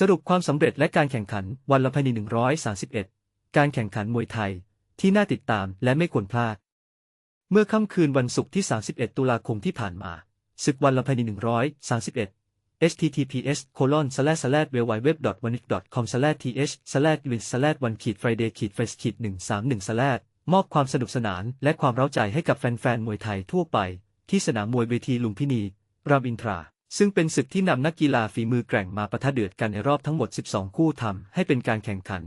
สรุปความสำเร็จและการแข่งขันวันละภายใน131 การแข่งขันมวยไทย ที่น่าติดตามและไม่ควรพลาด เมื่อค่ำคืนวันศุกร์ที่ 31 ตุลาคมที่ผ่านมาศึกวันละภายใน131 https colon slash slash w w w w a n i c com slash th slash win slash one ขีด friday ขีด f a c e ขีด131 slash มอบความสนุกสนานและความเร้าใจให้กับแฟนๆ มวยไทยทั่วไป ที่สนามมวยเวทีลุมพินี รามอินทรา ซึ่งเป็นศึกที่นำนักกีฬาฝีมือแกร่งมาปะทะเดือดกันในรอบทั้งหมด 12 คู่ทำให้เป็นการแข่งขัน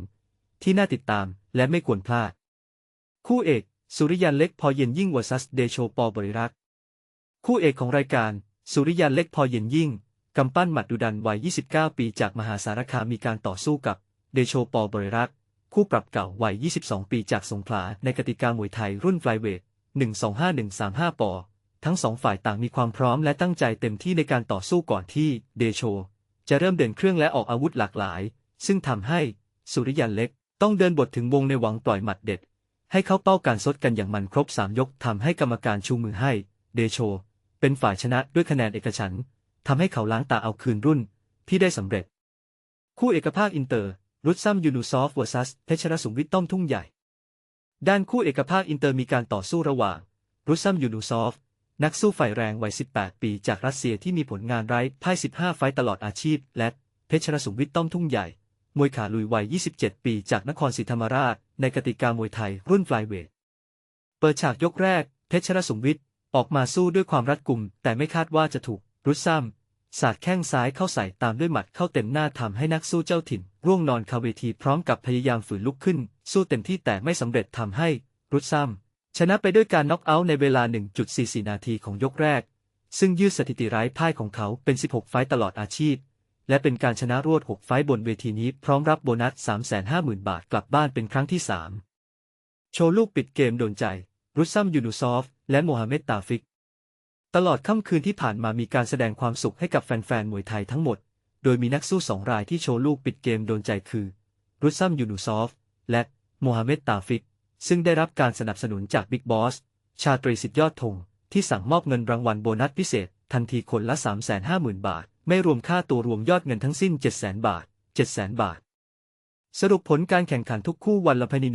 ที่น่าติดตามและไม่ควรพลาด คู่เอก สุริยันเล็กพอเย็นยิ่งวซัสเดโชปอบริรักษ์คู่เอกของรายการ สุริยันเล็กพอเย็นยิ่งกำปั้นหมัดดุดันวัย 29 ปีจากมหาสารคามมีการต่อสู้กับเดโชปอบริรักษ์คู่ปรับเก่าวัย 22 ปีจากสงขลาในกติกามวยไทยรุ่นไฟเวท 125135 ปอ ทั้งสองฝ่ายต่างมีความพร้อมและตั้งใจเต็มที่ในการต่อสู้ก่อนที่เดโช จะเริ่มเดินเครื่องและออกอาวุธหลากหลาย ซึ่งทำให้สุริยันเล็ก ต้องเดินบทถึงวงในหวังปล่อยหมัดเด็ด ให้เข้าเป้าการซดกันอย่างมันครบสามยกทำให้กรรมการชูมือให้ เดโช เป็นฝ่ายชนะด้วยคะแนนเอกฉันท์ทำให้เขาล้างตาเอาคืนรุ่นที่ได้สำเร็จ คู่เอกภาคอินเตอร์ รุตซัมยูนูซอฟเวอร์ซัสเพชรสุงวิทต้อมทุ่งใหญ่ ด้านคู่เอกภาคอินเตอร์มีการต่อสู้ระหว่าง รุตซัมยูนูซอฟ นักสู้ฝ่ายแรงวัย 18 ปีจากรัสเซียที่มีผลงานไร้พ่าย 15 ไฟตลอดอาชีพ และเพชรสุงวิทย์ต้อมทุ่งใหญ่ มวยขาลุยวัย 27 ปีจากนครศรีธรรมราช ในกติกามวยไทยรุ่นฟลายเวท เปิดฉากยกแรก เพชรสุงวิทย์ออกมาสู้ด้วยความรัดกุม แต่ไม่คาดว่าจะถูกรุตซัมสาดแข้งซ้ายเข้าใส่ตามด้วยหมัดเข้าเต็มหน้าทำให้นักสู้เจ้าถิ่น ร่วงนอนคาเวทีพร้อมกับพยายามฝืนลุกขึ้น สู้เต็มที่แต่ไม่สำเร็จทำให้รุดซ้ำ ชนะไปด้วยการน็อกเอาท์ในเวลา 1.44 นาทีของยกแรก ซึ่งยืดสถิติไร้พ่ายของเขาเป็น 16 ไฟต์ตลอดอาชีพ และเป็นการชนะรวด 6 ไฟต์บนเวทีนี้พร้อมรับโบนัส 350,000 บาทกลับบ้านเป็นครั้งที่ 3 โชว์ลูกปิดเกมโดนใจ รุดซัมยูนูซอฟ และโมฮัมเหม็ดตาฟิก ตลอดค่ำคืนที่ผ่านมามีการแสดงความสุขให้กับแฟนๆมวยไทยทั้งหมด โดยมีนักสู้สองรายที่โชว์ลูกปิดเกมโดนใจคือ รุตซัมยูนูซอฟ และโมฮัมเหม็ดตาฟิก ซึ่งได้รับการสนับสนุนจากบิ๊กบอส ชาตรีสิทธิยอดธง ที่สั่งมอบเงินรางวัลโบนัสพิเศษ ทันทีคนละ 350,000 บาท ไม่รวมค่าตัวรวมยอดเงินทั้งสิ้น 700,000 บาท 700,000 บาท สรุปผลการแข่งขันทุกคู่วันละภายใน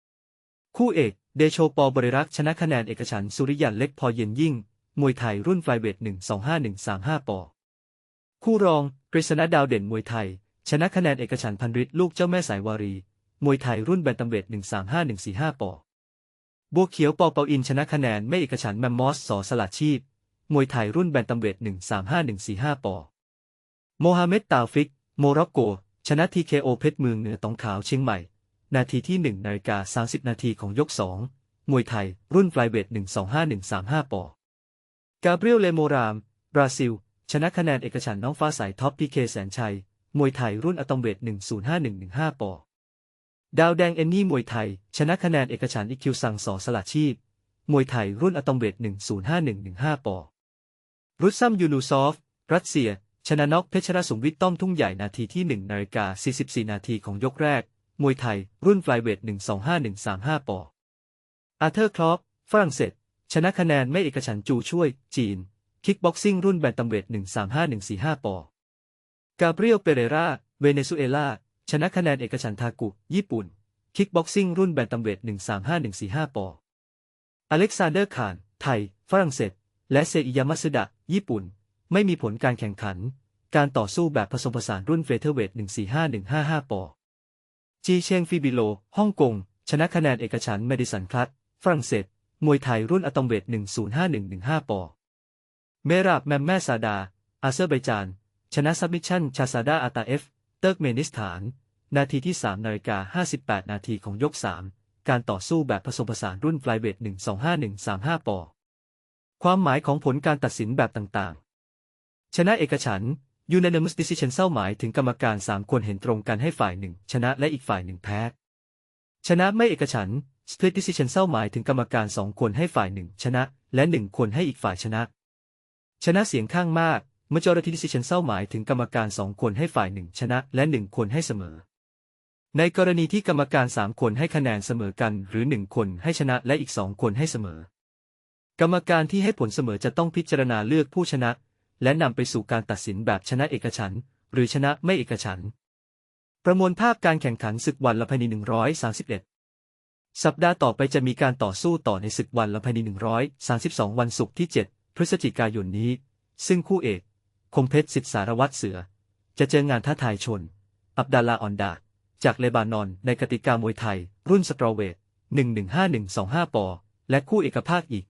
131 คู่เอก เดโชปอบริรักษ์ชนะคะแนนเอกฉันสุริยันเล็กพอเย็นยิ่ง มวยไทยรุ่นไฟเวท125135 ปอ คู่รองกฤษณดาวเด่นมวยไทย ชนะคะแนนเอกฉันพันฤทธิ์ลูกเจ้าแม่สายวารี มวยไทยรุ่นแบนตัมเวท135145 ปอบัวเขียวปอเปาอินชนะคะแนนไม่เอกฉันท์แมมมอสสอสลัดชีพ มวยไทยรุ่นแบนตัมเวท135145 ปอโมฮัมเหม็ดตาฟิก โมร็อกโก ชนะทีเคโอเพชรเมืองเหนือตองขาวเชียงใหม่ นาทีที่1นาฬิกา30 นาทีของยก 2 มวยไทย รุ่นไฟเวท125135 ปอกาเบรียลเลโมราม บราซิล ชนะคะแนนเอกฉันน้องฟ้าใสท็อปพีเคแสนชัย มวยไทยรุ่นอะตอมเวท105115 ปอ ดาวแดงเอนนี่มวยไทย ชนะคะแนนเอกฉันอีคิวซังสอสลัดชีพ มวยไทยรุ่นอะตอมเวท 105115 ปอรุตซัมยูนูซอฟ รัสเซีย ชนะน็อกเพชรสุงวิทต้อมทุ่งใหญ่นาทีที่ 1 นาฬิกา 44 นาทีของยกแรก มวยไทย รุ่นไฟเวท 125135 ปออาเธอร์คลอปฝรั่งเศส ชนะคะแนนไม่เอกฉันจูช่วย จีน คิกบ็อกซิ่งรุ่นแบนตัมเวท 135145 ปอกาเบรียล เปเรรา เวเนซุเอลา ชนะคะแนนเอกฉันทากุ ญี่ปุ่น คิกบ็อกซิ่งรุ่นแบนตัมเวท 135145 ปอ อเล็กซานเดอร์คาน ไทย ฝรั่งเศส และเซอิยามัสดะ ญี่ปุ่น ไม่มีผลการแข่งขัน การต่อสู้แบบผสมผสานรุ่นเฟเธอร์เวท 145155 ปอ จีเชงฟิบิโล ฮ่องกง ชนะคะแนนเอกฉันเมดิสันคลัตฝรั่งเศส มวยไทยรุ่นอะตอมเวท 105115 ปอ เมราบแมมแม่ซาดา อาเซอร์ไบจาน ชนะซับมิชชั่น ชาซาดาอาตาเอฟ เติร์กเมนิสถาน นาทีที่3นาฬิกา58 นาทีของยก 3 การต่อสู้แบบผสมผสานรุ่นไฟเวท125135 ปอ ความหมายของผลการตัดสินแบบต่างๆ ชนะเอกฉันท์ unanimous decision เศร้าหมายถึงกรรมการ 3 คนเห็นตรงกันให้ฝ่ายหนึ่งชนะและอีกฝ่ายหนึ่งแพ้ ชนะไม่เอกฉันท์ split decision เศร้าหมายถึงกรรมการ 2 คนให้ฝ่ายหนึ่งชนะ และ 1 คนให้อีกฝ่ายชนะ ชนะเสียงข้างมาก majority decision เศร้าหมายถึงกรรมการ2คนให้ฝ่ายหนึ่งชนะและ1คนให้เสมอ ในกรณีที่กรรมการ3คนให้คะแนนเสมอกัน หรือ1คนให้ชนะและอีก2คนให้เสมอ กรรมการที่ให้ผลเสมอจะต้องพิจารณาเลือกผู้ชนะ และนำไปสู่การตัดสินแบบชนะเอกฉันหรือชนะไม่เอกฉันประมวลภาพการแข่งขันศึกวันละพนี131สัปดาห์ต่อไปจะมีการต่อสู้ต่อในศึกวันละพนี132 วันศุกร์ที่ 7 พฤศจิกายนนี้ ซึ่งคู่เอก คมเพชรสิทธิสารวัตรเสือ จะเจองานท้าทายชน อับดาลลาออนดา จากเลบานอนในกติกามวยไทย รุ่นสตรอเวท 115-125 ปอ และคู่เอกภาคอีก